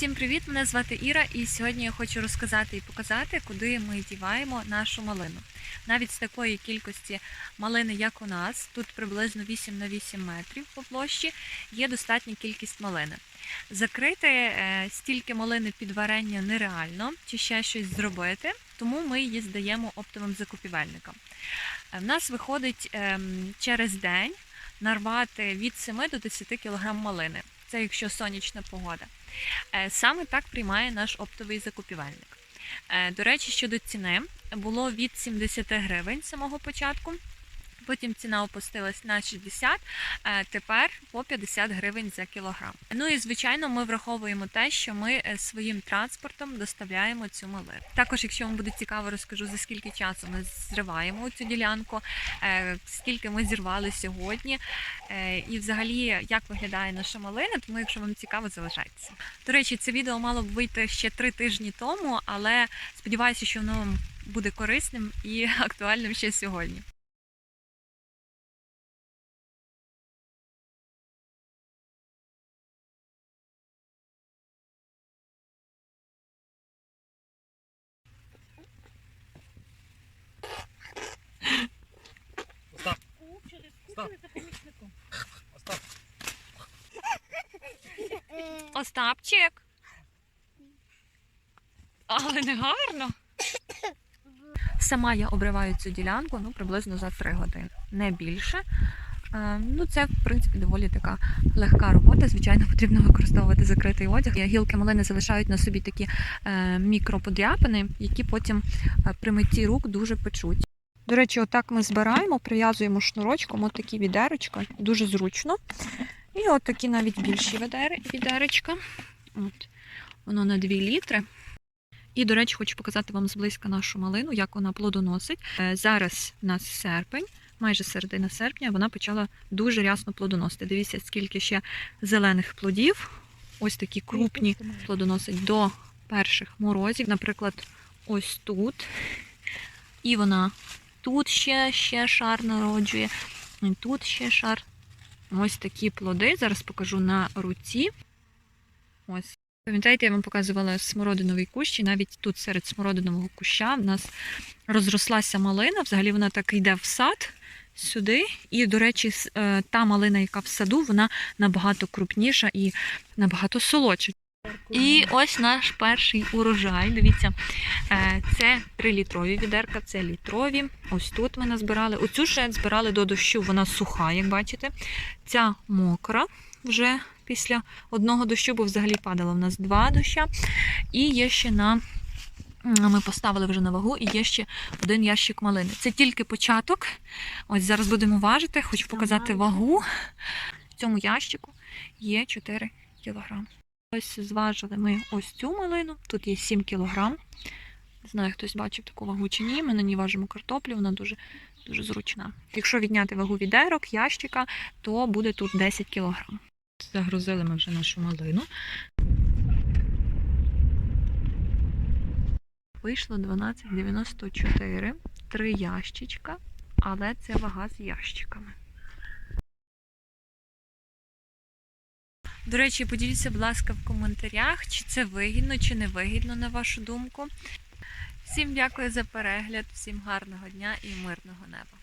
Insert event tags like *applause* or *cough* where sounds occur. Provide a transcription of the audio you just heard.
Всім привіт! Мене звати Іра, і сьогодні я хочу розказати і показати, куди ми діваємо нашу малину. Навіть з такої кількості малини, як у нас, тут приблизно 8 на 8 метрів по площі, є достатня кількість малини. Закрити е, стільки малини під варення нереально чи ще щось зробити, тому ми її здаємо оптовим закупівельникам. Е, В нас виходить ем, через день нарвати від 7 до 10 кг малини. Це якщо сонячна погода. Е, Саме так приймає наш оптовий закупівельник. Е, До речі, щодо ціни, було від 70 гривень самого початку. Потім ціна опустилась на 60, е, тепер по 50 гривень за кілограм. Ну і звичайно, ми враховуємо те, що ми е, своїм транспортом доставляємо цю малину. Також, якщо вам буде цікаво, розкажу за скільки часу ми зриваємо цю ділянку, е, скільки ми зірвали сьогодні, і взагалі як виглядає наша малина. Тому, якщо вам цікаво, залишайтеся. До речі, це відео мало б вийти ще три тижні тому, але сподіваюся, що воно буде корисним і *laughs* актуальним ще сьогодні. Остап. Остап. Остапчик. Але не гарно. Сама я обриваю цю ділянку ну, приблизно за 3 години, не більше. Е, Ну, це, в принципі, доволі така легка робота. Звичайно, потрібно використовувати закритий одяг. Гілки малини залишають на собі такі е, мікроподряпини, які потім е, при митті рук дуже печуть. До речі, отак ми збираємо, прив'язуємо шнурочком, от такі відерочка, дуже зручно. І от такі навіть більші відер, відеречка. От. Воно на 2 літри. І, до речі, хочу показати вам зблизька нашу малину, як вона плодоносить. Е, Зараз у нас серпень, майже середина серпня, вона почала дуже рясно плодоносити. Дивіться, скільки ще зелених плодів. Ось такі крупні плодоносить до перших морозів. Наприклад, ось тут. І вона тут ще, ще шар народжує, і тут ще шар. Ось такі плоди. Зараз покажу на руці. Ось. Пам'ятаєте, я вам показувала смородиновий кущ, і навіть тут серед смородинового куща в нас розрослася малина. Взагалі вона так йде в сад сюди. І, до речі, е, та малина, яка в саду, вона набагато крупніша і набагато солодша. І ось наш перший урожай. Дивіться, е, це 3-літрові відерка, це літрові. Ось тут ми назбирали. Оцю ще збирали до дощу, вона суха, як бачите. Ця мокра вже після одного дощу, бо взагалі падало в нас два доща. І є ще на. Ми поставили вже на вагу і є ще один ящик малини. Це тільки початок. Ось зараз будемо важити. Хочу показати вагу. В цьому ящику є 4 кілограми. Ось зважили ми ось цю малину. Тут є 7 кілограм. Не знаю, хтось бачив таку вагу чи ні. Ми на ній важимо картоплю, вона дуже, дуже зручна. Якщо відняти вагу відерок, ящика, то буде тут 10 кілограм. Загрузили ми вже нашу малину. Вийшло 12,94, три ящичка, але це вага з ящиками. До речі, поділіться, будь ласка, в коментарях, чи це вигідно, чи не вигідно, на вашу думку. Всім дякую за перегляд, всім гарного дня і мирного неба.